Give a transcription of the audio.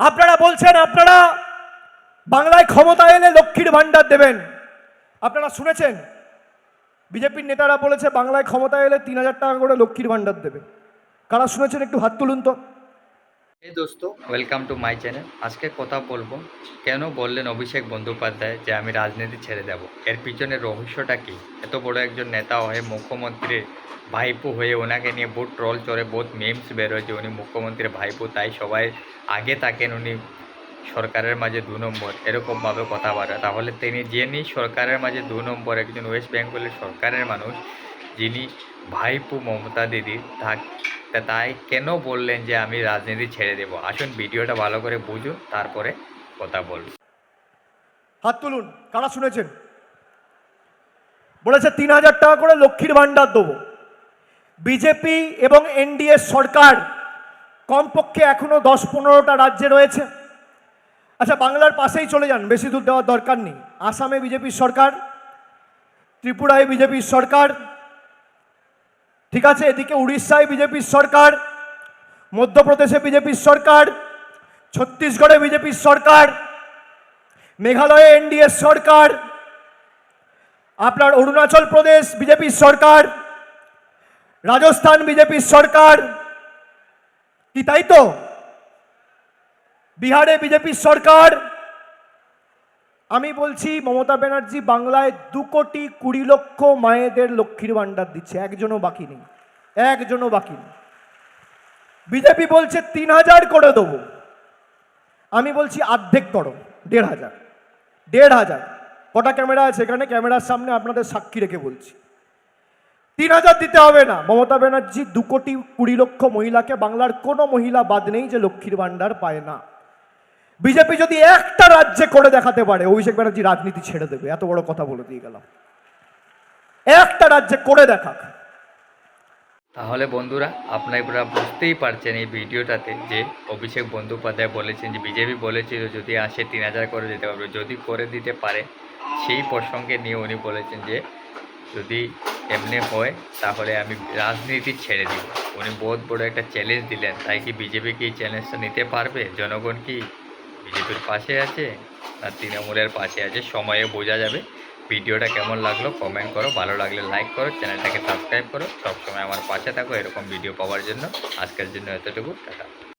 আপনারা বলছেন, আপনারা বাংলায় ক্ষমতা এলে লক্ষ্মীর ভাণ্ডার দেবেন। আপনারা শুনেছেন? বিজেপির নেতারা বলেছে, বাংলায় ক্ষমতা এলে তিন হাজার টাকা করে লক্ষ্মীর ভাণ্ডার দেবে। কারা শুনেছেন? একটু হাত তুলুন তো। এই দোস্ত ওয়েলকাম টু মাই চ্যানেল আজকে কথা বলব, কেন বললেন অভিষেক বন্দ্যোপাধ্যায় যে আমি রাজনীতি ছেড়ে দেব? এর পিছনে রহস্যটা কি? এত বড় একজন নেতা হয়ে মুখ্যমন্ত্রীর ভাইপো হয়ে ওনাকে নিয়ে বহুত ট্রল চলে বহুত মেমস বেরোয় যে উনি মুখ্যমন্ত্রীর ভাইপো, তাই সবাই আগে থাকেন উনি সরকারের মাঝে দু নম্বর, এরকমভাবে কথা বলে। তাহলে তিনি যিনি সরকারের মাঝে দু নম্বর একজন ওয়েস্ট বেঙ্গলের সরকারের মানুষ যিনি ভাইপু মমতা দিদি থাক তা তাই কেন বললেন যে আমি রাজনীতি ছেড়ে দেব? আসুন ভিডিওটা ভালো করে বুঝুন, তারপরে কথা বলুন। হাত তুলুন, কারা শুনেছেন? বলেছে তিন হাজার টাকা করে লক্ষ্মীর ভাণ্ডার দেবো। বিজেপি এবং এনডিএ সরকার কমপক্ষে এখনও দশ পনেরোটা রাজ্যে রয়েছে। আচ্ছা বাংলার পাশেই চলে যান, বেশি দূর দেওয়ার দরকার নেই। আসামে বিজেপির সরকার, ত্রিপুরায় বিজেপির সরকার ঠিক আছে, এদিকে উড়িষ্যায় বিজেপির সরকার, মধ্যপ্রদেশে বিজেপির সরকার, ছত্তিশগড়ে বিজেপির সরকার, মেঘালয়ে এনডিএ সরকার, আপনার অরুণাচল প্রদেশ বিজেপির সরকার, রাজস্থান বিজেপির সরকার, কি তাই তো? বিহারে বিজেপির সরকার আমি বলছি, মমতা ব্যানার্জি বাংলায় দু কোটি কুড়ি লক্ষ মায়েদের লক্ষ্মীর ভাণ্ডার দিচ্ছে। একজনও বাকি নেই। একজনও বাকি নেই। বিজেপি বলছে, তিন হাজার করে দেবো। আমি বলছি, আর্ধেক করো, দেড় হাজার। দেড় হাজার। কটা ক্যামেরা আছে এখানে? ক্যামেরার সামনে আপনাদের সাক্ষী রেখে বলছি। তিন হাজার দিতে হবে না। মমতা ব্যানার্জি দু কোটি কুড়ি লক্ষ মহিলাকে, বাংলার কোনো মহিলা বাদ নেই যে লক্ষ্মীর ভাণ্ডার পায় না। বিজেপি যদি একটা রাজ্যে করে দেখাতে পারে, অভিষেক ব্যানার্জি রাজনীতি ছেড়ে দেবে, এত বড় কথা বলে দিয়ে গেলাম। একটা রাজ্যে করে দেখাক। তাহলে বন্ধুরা, আপনারা বুঝতেই পারছেন এই ভিডিওটাতে যে অভিষেক বন্দ্যোপাধ্যায় বলেছেন যে, বিজেপি বলেছিল যদি আসে তিন হাজার করে দিতে পারবে, যদি করে দিতে পারে, সেই প্রসঙ্গে নিয়ে উনি বলেছেন যে, যদি এমনি হয়, তাহলে আমি রাজনীতি ছেড়ে দিব। উনি বহুত বড় একটা চ্যালেঞ্জ দিলেন। তাই কি বিজেপি কি চ্যালেঞ্জটা নিতে পারবে? জনগণ কি বিজেপির পাশে আছে আর তৃণমূলের পাশে আছে। সময়ে বোঝা যাবে ভিডিওটা কেমন লাগল কমেন্ট করো। ভালো লাগলে লাইক করো, চ্যানেলটাকে সাবস্ক্রাইব করো। সবসময় আমার পাশে থাকো, এরকম ভিডিও পাওয়ার জন্য। আজকের জন্য এতটুকু, টাটা।